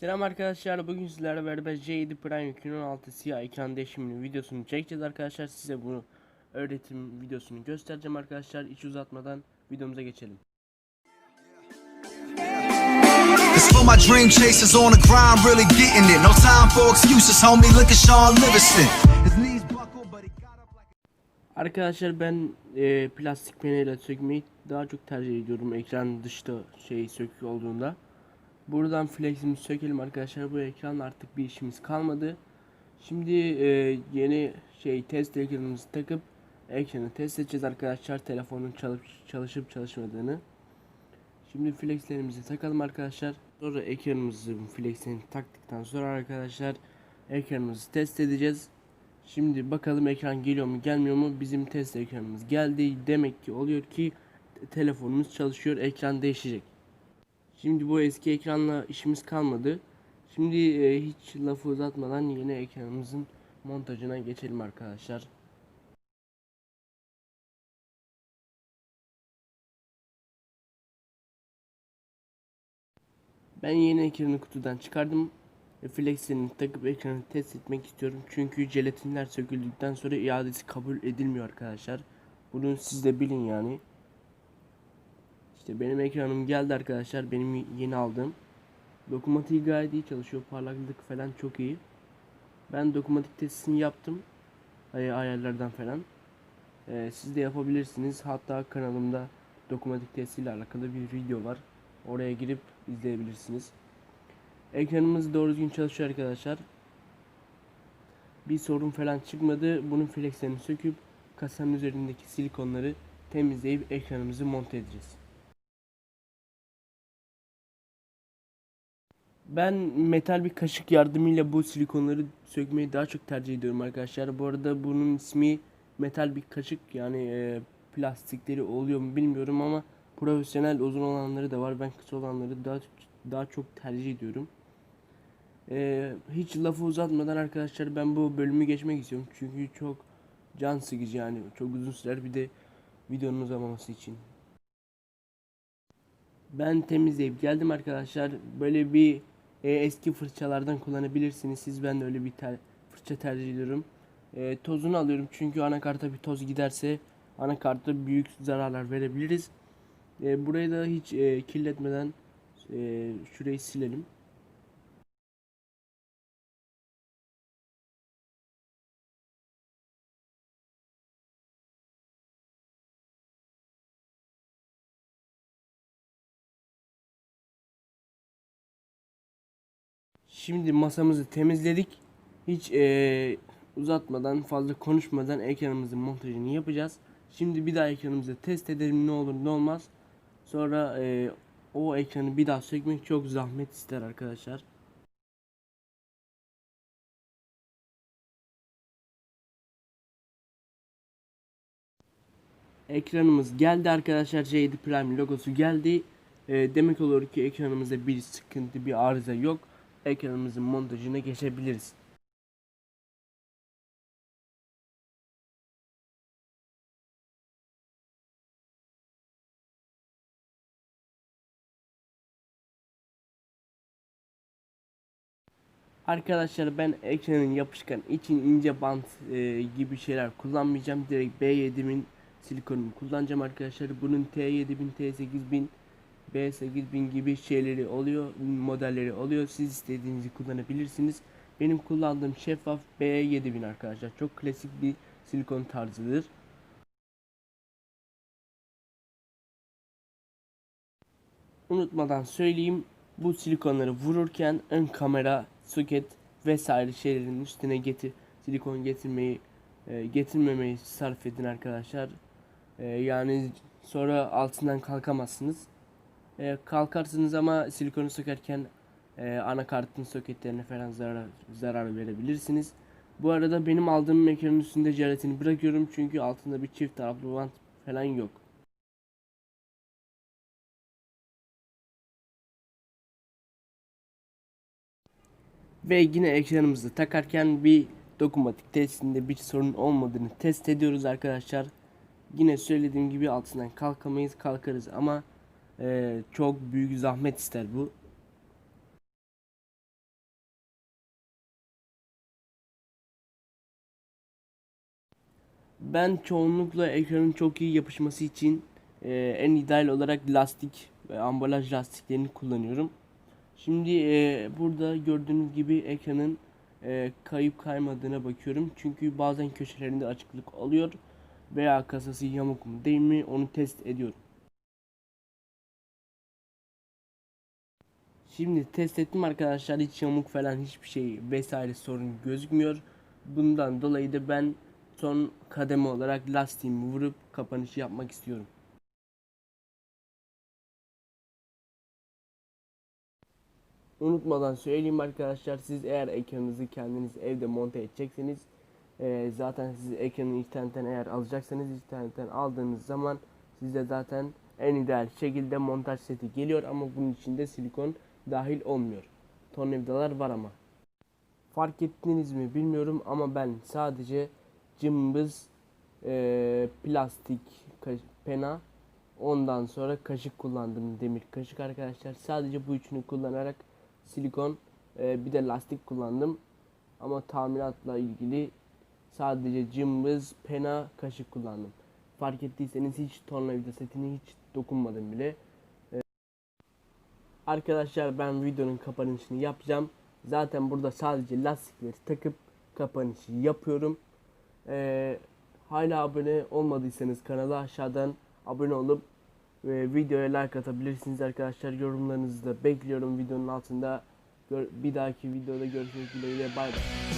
Selam arkadaşlar bugün sizlerle beraber J7 Prime 2016 siyah ekran değişiminin videosunu çekeceğiz arkadaşlar size bunu öğretim videosunu göstereceğim arkadaşlar hiç uzatmadan videomuza geçelim. Cause for my dream chasers on the grind, really getting it. No time for excuses, homie. Look at Sean Livingston. His knees buckle, but he got up like Arkadaşlar ben e, plastik peneyle sökmeyi daha çok tercih ediyorum ekran dışta şey sökük olduğunda. Buradan fleximizi sökelim arkadaşlar bu ekran artık bir işimiz kalmadı. Şimdi e, yeni şey test ekranımızı takıp ekranı test edeceğiz arkadaşlar telefonun çalıp çalışıp çalışmadığını. Şimdi flexlerimizi takalım arkadaşlar. Sonra ekranımızı flexini taktıktan sonra arkadaşlar ekranımızı test edeceğiz. Şimdi bakalım ekran geliyor mu gelmiyor mu? Bizim test ekranımız geldi. Demek ki oluyor ki te- telefonumuz çalışıyor. Ekran değişecek. Şimdi bu eski ekranla işimiz kalmadı. Şimdi e, hiç lafı uzatmadan yeni ekranımızın montajına geçelim arkadaşlar. Ben yeni ekranı kutudan çıkardım. ve Flex'ini takıp ekranı test etmek istiyorum. Çünkü jelatinler söküldükten sonra iadesi kabul edilmiyor arkadaşlar. Bunu siz de bilin yani. İşte benim ekranım geldi arkadaşlar. Benim yeni aldığım. Dokunmatiği gayet iyi çalışıyor. Parlaklık falan çok iyi. Ben dokunmatik testini yaptım. Ay ayarlardan falan. Ee, siz de yapabilirsiniz. Hatta kanalımda dokunmatik testiyle alakalı bir video var. Oraya girip izleyebilirsiniz. Ekranımız doğru düzgün çalışıyor arkadaşlar. Bir sorun falan çıkmadı. Bunun flexlerini söküp kasanın üzerindeki silikonları temizleyip ekranımızı monte edeceğiz. Ben metal bir kaşık yardımıyla bu silikonları sökmeyi daha çok tercih ediyorum arkadaşlar. Bu arada bunun ismi metal bir kaşık yani e, plastikleri oluyor mu bilmiyorum ama profesyonel uzun olanları da var. Ben kısa olanları daha daha çok tercih ediyorum. E, hiç lafı uzatmadan arkadaşlar ben bu bölümü geçmek istiyorum. Çünkü çok can sıkıcı yani çok uzun sürer bir de videonun uzamaması için. Ben temizleyip geldim arkadaşlar. Böyle bir e, eski fırçalardan kullanabilirsiniz. Siz ben de öyle bir ter- fırça tercih ediyorum. E, tozunu alıyorum çünkü anakarta bir toz giderse anakarta büyük zararlar verebiliriz. E, burayı da hiç e, kirletmeden e, şurayı silelim. Şimdi masamızı temizledik. Hiç eee, uzatmadan fazla konuşmadan ekranımızın montajını yapacağız. Şimdi bir daha ekranımızı test edelim ne olur ne olmaz. Sonra eee, o ekranı bir daha sökmek çok zahmet ister arkadaşlar. Ekranımız geldi arkadaşlar. J7 Prime logosu geldi. Eee, demek olur ki ekranımızda bir sıkıntı, bir arıza yok. Ekranımızın montajına geçebiliriz. Arkadaşlar ben ekranın yapışkan için ince bant e, gibi şeyler kullanmayacağım. Direkt B7000 silikonunu kullanacağım arkadaşlar. Bunun T7000, T8000, B8000 gibi şeyleri oluyor, modelleri oluyor. Siz istediğinizi kullanabilirsiniz. Benim kullandığım şeffaf B7000 arkadaşlar. Çok klasik bir silikon tarzıdır. Unutmadan söyleyeyim. Bu silikonları vururken ön kamera, soket vesaire şeylerin üstüne getir silikon getirmeyi e, getirmemeyi sarf edin arkadaşlar. E, yani sonra altından kalkamazsınız. E, kalkarsınız ama silikonu sökerken e, anakartın soketlerine falan zarar zarar verebilirsiniz. Bu arada benim aldığım ekranın üstünde jelatini bırakıyorum çünkü altında bir çift taraflı bant falan yok. Ve yine ekranımızı takarken bir dokunmatik testinde bir sorun olmadığını test ediyoruz arkadaşlar. Yine söylediğim gibi altından kalkamayız kalkarız ama ee, çok büyük zahmet ister bu. Ben çoğunlukla ekranın çok iyi yapışması için e, en ideal olarak lastik ve ambalaj lastiklerini kullanıyorum. Şimdi e, burada gördüğünüz gibi ekranın e, kayıp kaymadığına bakıyorum. Çünkü bazen köşelerinde açıklık oluyor veya kasası yamuk mu değil mi onu test ediyorum. Şimdi test ettim arkadaşlar hiç yamuk falan hiçbir şey vesaire sorun gözükmüyor. Bundan dolayı da ben son kademe olarak lastiğimi vurup kapanışı yapmak istiyorum. Unutmadan söyleyeyim arkadaşlar siz eğer ekranınızı kendiniz evde monte edecekseniz eee, zaten siz ekranı internetten eğer alacaksanız internetten aldığınız zaman size zaten en ideal şekilde montaj seti geliyor ama bunun içinde silikon dahil olmuyor. Tornavidalar var ama. Fark ettiniz mi bilmiyorum ama ben sadece cımbız, eee, plastik pena, ondan sonra kaşık kullandım demir kaşık arkadaşlar. Sadece bu üçünü kullanarak silikon eee, bir de lastik kullandım. Ama tamiratla ilgili sadece cımbız, pena, kaşık kullandım. Fark ettiyseniz hiç tornavida setine hiç dokunmadım bile. Arkadaşlar ben videonun kapanışını yapacağım. Zaten burada sadece lastikleri takıp kapanışı yapıyorum. Ee, hala abone olmadıysanız kanala aşağıdan abone olup ve videoya like atabilirsiniz arkadaşlar. Yorumlarınızı da bekliyorum videonun altında. Gör- bir dahaki videoda görüşmek dileğiyle bay bay.